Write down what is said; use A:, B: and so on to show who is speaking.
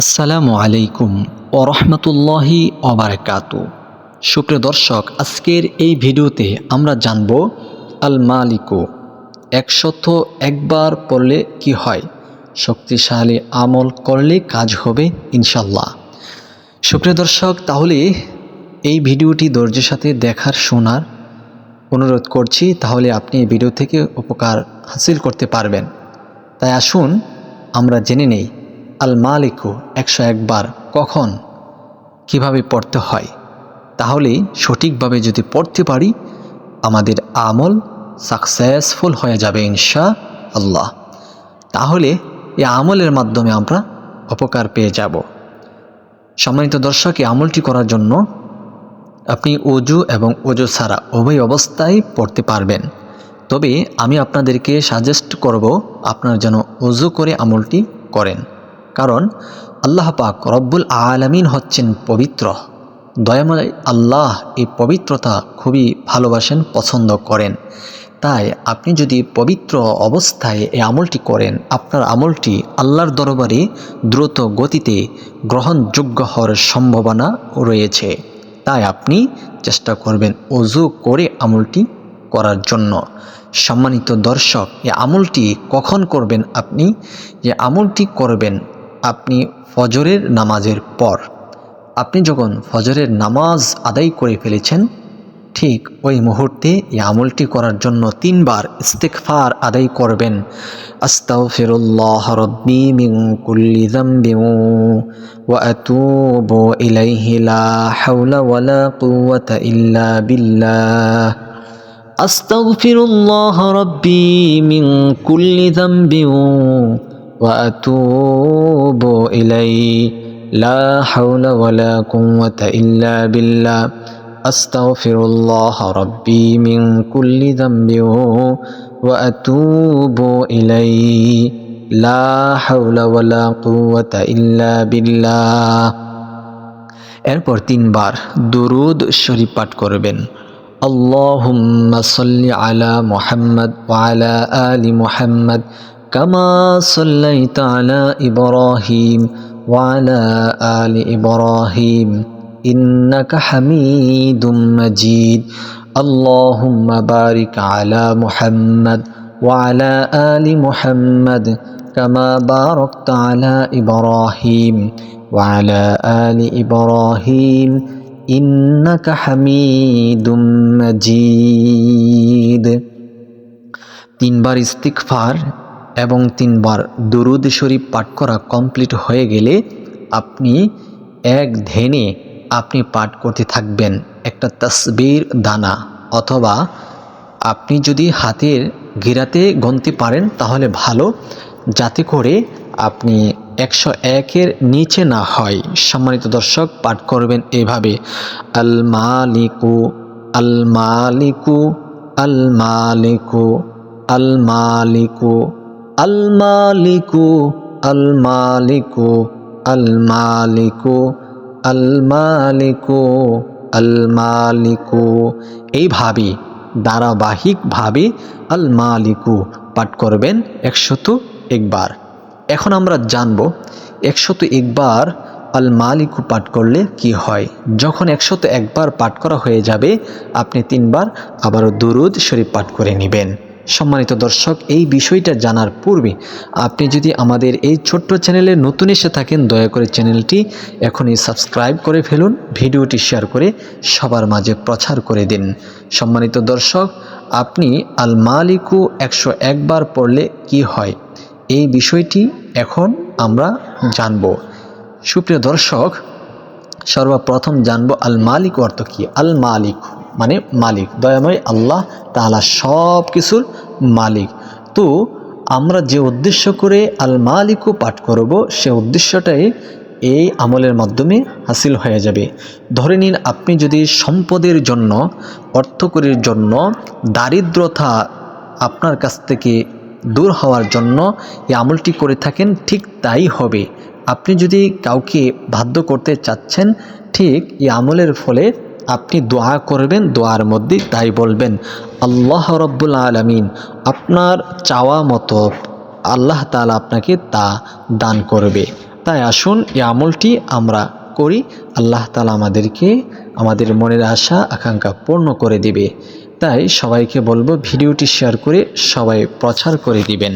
A: আসসালামু আলাইকুম ওরহমতুল্লাহি অবরাকাতু সুপ্রিয় দর্শক, আজকের এই ভিডিওতে আমরা জানব আল মালিকু একশত একবার পড়লে কি হয়? শক্তিশালী আমল করলে কাজ হবে ইনশাল্লাহ সুপ্রিয় দর্শক, তাহলে এই ভিডিওটি ধৈর্যের সাথে দেখার শোনার অনুরোধ করছি, তাহলে আপনি এই ভিডিও থেকে উপকার হাসিল করতে পারবেন। তাই আসুন, আমরা জেনে নেই আল মালিকু একশো একবার কখন কীভাবে পড়তে হয় তাহলে সঠিকভাবে যদি পড়তে পারি, আমাদের আমল সাকসেসফুল হয়ে যাবে ইনশা আল্লাহ তাহলে এই আমলের মাধ্যমে আমরা উপকার পেয়ে যাব। সম্মানিত দর্শক, এই আমলটি করার জন্য আপনি অজু এবং অজু ছাড়া উভয় অবস্থায় পড়তে পারবেন। তবে আমি আপনাদেরকে সাজেস্ট করব, আপনার যেন অজু করে আমলটি করেন। কারণ আল্লাহ পাক রব্বুল আলামিন হচ্ছেন পবিত্র। দয়াময় আল্লাহ এই পবিত্রতা খুবই ভালোবাসেন, পছন্দ করেন। তাই আপনি যদি পবিত্র অবস্থায় এই আমলটি করেন, আপনার আমলটি আল্লাহর দরবারে দ্রুত গতিতে গ্রহণযোগ্য হওয়ার সম্ভাবনা রয়েছে। তাই আপনি চেষ্টা করবেন অজু করে আমলটি করার জন্য। সম্মানিত দর্শক, এই আমলটি কখন করবেন আপনি? যে আমলটি করবেন আপনি ফজরের নামাজের পর, আপনি যখন ফজরের নামাজ আদায় করে ফেলেছেন, ঠিক ওই মুহূর্তে এই আমলটি করার জন্য তিনবার ইস্তেকফার আদায় করবেন। আস্তাগফিরুল্লাহ রব্বি মিন কুল্লি যামবি ওয়া আতুবু ইলাইহি ওয়ালা ইল্লা وأتوب إليه لا حول ولا قوة إلا بالله أستغفر الله ربي من كل ذنب وأتوب إليه لا حول ولا قوة إلا بالله এরপর তিনবার দুরুদ শরীফ পাঠ করবেন اللهم صل على محمد وعلى آل محمد كما صليت على إبراهيم وعلى آل إبراهيم إنك حميد مجيد اللهم بارك على محمد وعلى آل محمد كما باركت على إبراهيم وعلى آل إبراهيم إنك حميد مجيد তিনবার ইস্তিকফার এবং তিনবার দুরুদ শরীফ পাঠ করা কমপ্লিট হয়ে গেলে আপনি এক ধ্যানে আপনি পাঠ করতে থাকবেন। একটা তসবির দানা অথবা আপনি যদি হাতের ঘিরাতে গনতে পারেন তাহলে ভালো, যাতে করে আপনি একশো একের নিচে না হয়। সম্মানিত দর্শক, পাঠ করবেন এভাবে। আল মালিকু আল মালিকু আল মালিকু আল মালিকু। আল মালিকু আল মালিকু আল মালিকু আল মালিকু আল মালিকু এইভাবে ধারাবাহিকভাবে আল মালিকু পাঠ করবেন একশত একবার। এখন আমরা জানব, একশত একবার আল মালিকু পাঠ করলে কি হয়? যখন একশত একবার পাঠ করা হয়ে যাবে, আপনি তিনবার আবারও দুরুদ শরীফ পাঠ করে নেবেন। সম্মানিত দর্শক, এই বিষয়টা জানার পূর্বে আপনি যদি আমাদের এই ছোট্ট চ্যানেলে নতুন এসে থাকেন, দয়া করে চ্যানেলটি এখনই সাবস্ক্রাইব করে ফেলুন, ভিডিওটি শেয়ার করে সবার মাঝে প্রচার করে দিন। সম্মানিত দর্শক, আপনি আল মালিকু একশো একবার পড়লে কি হয়? এই বিষয়টি এখন আমরা জানব। সুপ্রিয় দর্শক, সর্বপ্রথম জানব আল মালিক অর্থ কি? আল মালিক মানে মালিক। দয়াময় আল্লাহ তালা সব কিছুর মালিক। তো আমরা যে উদ্দেশ্য করে আল মালিকও পাঠ করব, সে উদ্দেশ্যটাই এই আমলের মাধ্যমে হাসিল হয়ে যাবে। ধরে নিন আপনি যদি সম্পদের জন্য, অর্থকরীর জন্য দারিদ্রতা আপনার কাছ থেকে দূর হওয়ার জন্য এই আমলটি করে থাকেন, ঠিক তাই হবে। আপনি যদি কাউকে বাধ্য করতে চাচ্ছেন, ঠিক এই আমলের ফলে আপনি দোয়া করবেন, দোয়ার মধ্যে তাই বলবেন, আল্লাহ রব্বুল আলমিন আপনার চাওয়া মতো আল্লাহ তালা আপনাকে তা দান করবে। তাই আসুন, এই আমলটি আমরা করি, আল্লাহ তালা আমাদেরকে, আমাদের মনের আশা, আকাঙ্ক্ষা পূর্ণ করে দিবে। তাই সবাইকে বলব, ভিডিওটি শেয়ার করে সবাই প্রচার করে দিবেন।